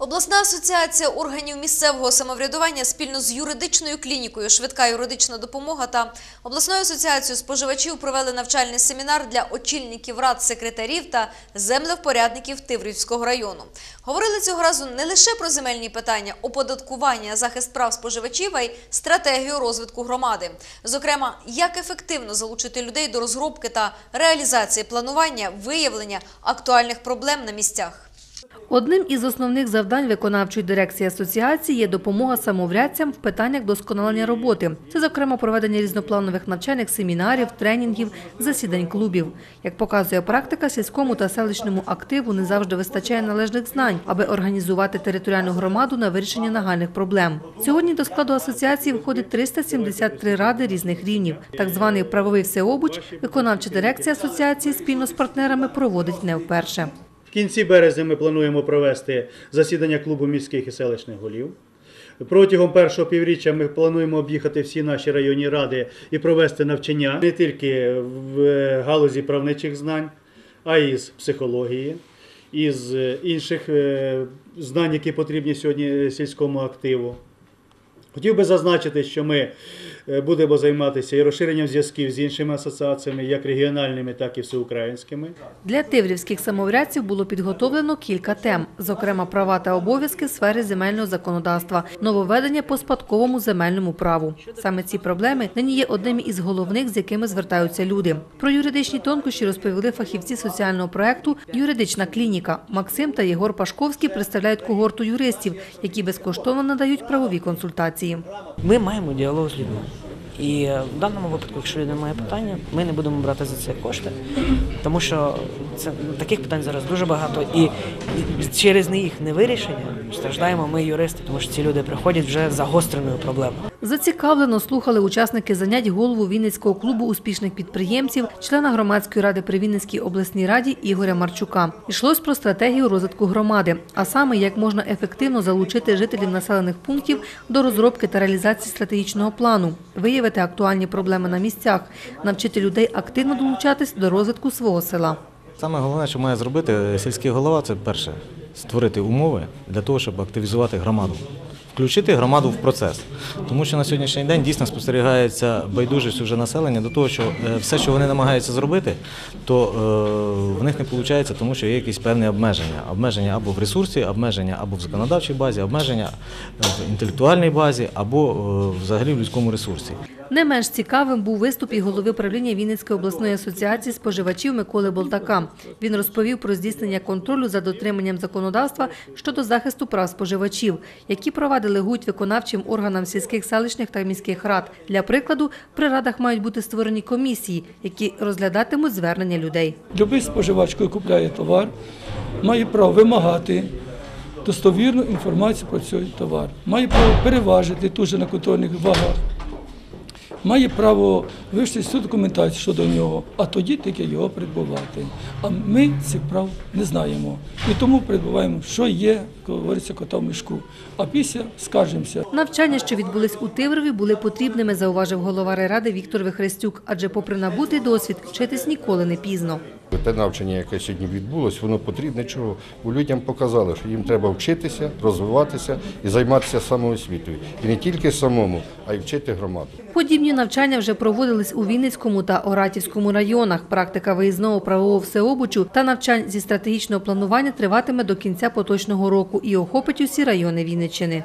Обласна асоціація органів місцевого самоврядування спільно з юридичною клінікою Швидка юридична допомога та обласною асоціацією споживачів провели навчальний семінар для очільників рад секретарів та землевпорядників Тиврівського району. Говорили цього разу не лише про земельні питання, оподаткування, захист прав споживачів, а й стратегію розвитку громади. Зокрема, як ефективно залучити людей до розробки та реалізації планування, виявлення актуальних проблем на місцях. Одним із основних завдань виконавчої дирекції асоціації є допомога самоврядцям в питаннях досконалення роботи. Це, зокрема, проведення різнопланових навчальних семінарів, тренінгів, засідань клубів. Як показує практика, сільському та селищному активу не завжди вистачає належних знань, аби організувати територіальну громаду на вирішення нагальних проблем. Сьогодні до складу асоціації входить 373 ради різних рівнів. Так званий правовий всеобуч виконавча дирекція асоціації спільно з партнерами проводить не вперше. Кінці березня ми плануємо провести засідання клубу міських і селищних голів. Протягом першого півріччя ми плануємо об'їхати всі наші районні ради і провести навчання не тільки в е, галузі правничих знань, а й з психології, із е, інших е, знань, які потрібні сьогодні сільському активу. Хотів би зазначити, що ми будемо займатися і розширенням зв'язків з іншими асоціаціями, як регіональними, так і всеукраїнськими. Для тиврівських самоврядців було підготовлено кілька тем, зокрема права та обов'язки в сфері земельного законодавства, нововведення по спадковому земельному праву. Саме ці проблеми нині є одними із головних, з якими звертаються люди. Про юридичні тонкощі розповіли фахівці соціального проекту Юридична клініка. Максим та Єгор Пашковський представляють когорту юристів, які безкоштовно надають правові консультації. Ми маємо діалог з людьми. І в даному випадку, якщо людина має питання, ми не будемо брати за це кошти, тому що це таких питань зараз дуже багато, і, через їх невирішення страждаємо ми, юристи, тому що ці люди приходять вже загостреною проблемою. Зацікавлено слухали учасники занять голову Вінницького клубу успішних підприємців, члена громадської ради при Вінницькій обласній раді Ігоря Марчука. Йшлось про стратегію розвитку громади, а саме як можна ефективно залучити жителів населених пунктів до розробки та реалізації стратегічного плану, виявити актуальні проблеми на місцях, навчити людей активно долучатись до розвитку свого села. Саме головне, що має зробити сільський голова, це перше створити умови для того, щоб активізувати громаду, включити громаду в процес. Тому що на сьогоднішній день дійсно спостерігається байдужість уже населення до того, що е, все, що вони намагаються зробити, то е, в них не виходить, тому що є якісь певні обмеження. Обмеження або в ресурсі, обмеження або в законодавчій базі, обмеження в інтелектуальній базі, або е, взагалі в людському ресурсі. Не менш цікавим був виступ і голови правління Вінницької обласної асоціації споживачів Миколи Болтака. Він розповів про здійснення контролю за дотриманням законодавства щодо захисту прав споживачів, які права делегують виконавчим органам сільських селищних та міських рад. Для прикладу, при радах мають бути створені комісії, які розглядатимуть звернення людей. Любий споживач, який купляє товар, має право вимагати достовірну інформацію про цей товар, має право переважити тут же на контрольних вагах, має право вивчити всю документацію щодо нього, а тоді тільки його придбувати. А ми цих прав не знаємо. І тому придбуваємо, що є, коли говориться, кота в мішку. А після скажемося. Навчання, що відбулись у Тиврові, були потрібними, зауважив голова райради Віктор Вихрестюк, адже попри набутий досвід, вчитись ніколи не пізно. Те навчання, яке сьогодні відбулось, воно потрібне чого? Бо людям показали, що їм треба вчитися, розвиватися і займатися самоосвітою. І не тільки самому, а й вчити громаду. Подібні навчання вже проводились у Вінницькому та Оратівському районах. Практика виїзного правового всеобучу та навчань зі стратегічного планування триватиме до кінця поточного року і охопить усі райони Вінниччини.